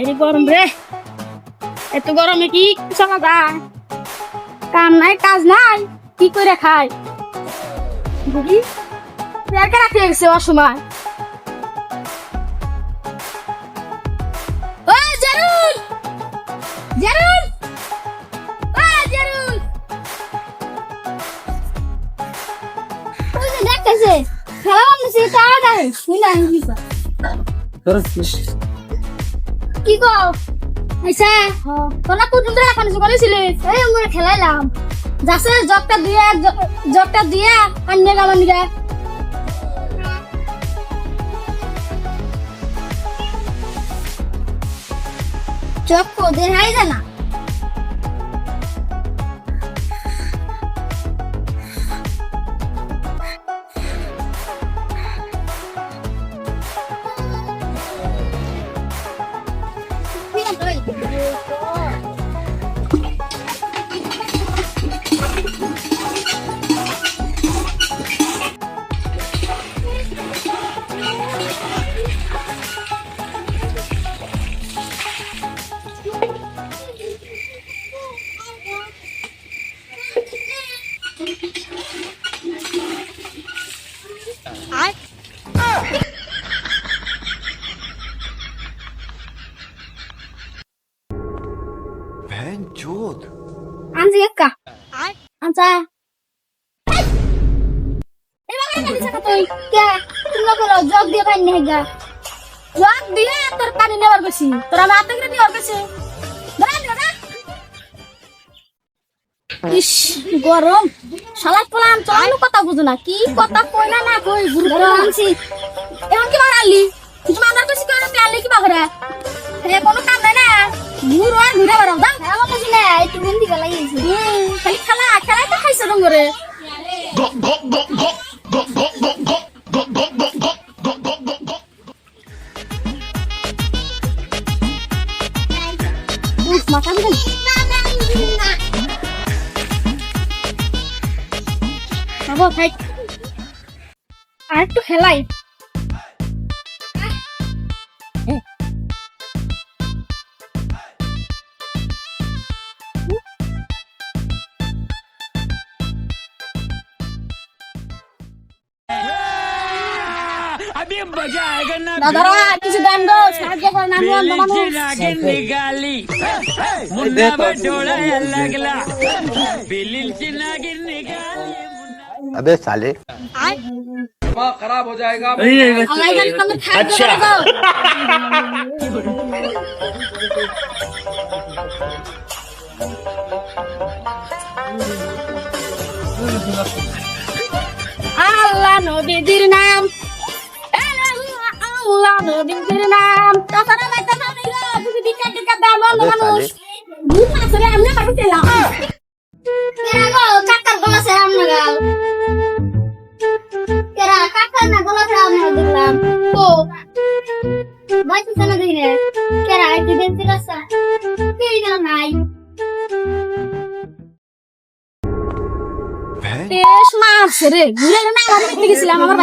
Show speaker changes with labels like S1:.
S1: এই গরম রে। এত গরমে কি চলা যায়? কাম নাই, কাজ নাই, কি করে খাই? বুঝি পেয়ারকে রাখতে গেছে অসময়। ও, জারুল! জারুল! ও গো আইসা তোরা কুটুম ধরে এখন করেছিলি এই আমরা খেলাইলাম যাচ্ছে জগটা দিয়ে জগটা দিয়ে আন্নে গামান দিকে চক ওদের হাই জানা? 안지겠까? 앉아. এবারে কাছে তুই কে? তুমি বলো জগ দিয়ে পানি নেগা জগ দিয়ে তোর পানি নেবার গেছি তোর আমি হাতে করে নেবার গেছি ইস গরম শালাক পোলাম চলানো কথা বুঝো না কি কথা কই না না কই গুরুত্ব আনছি এখন কি বাড়ালি কিছু মানার বেশি করে পেয়ালি কি বাগরে এ কোনো কাম নাই না ঘুরো আর ঘুরে বেড়াও দাও হ্যাঁ বলতেছি না একটু বন্দি গলা গেছি খালি খেলা খেলাই তো খাইছে ডঙ্গরে মাথা বাবা ভাই। আর একটু খেলাই দাদারা কিছু গান গো সাহায্য করেন আমি অন্ধ মানুষ
S2: अबे साले
S1: আল্লাহ জানি তোমাদের সাহায্য করে দাও আল্লাহ নবীদের নাম আল্লাহ নবীদের নাম তাছাড়া বাইতে পারি গো তুমি বিকা টিকা দাম অন্ধ
S2: আবে
S1: মানুষ
S2: সালে।
S1: ভূত মাছরে আমনে পাঠিয়েছিলাম salam. Po. Bakit sa na din eh? Kaya ay din sila sa. Kaya na
S2: nai.
S1: বেশ মাছ রে ঘুরে আমার বাড়িতে গেছিলাম আমার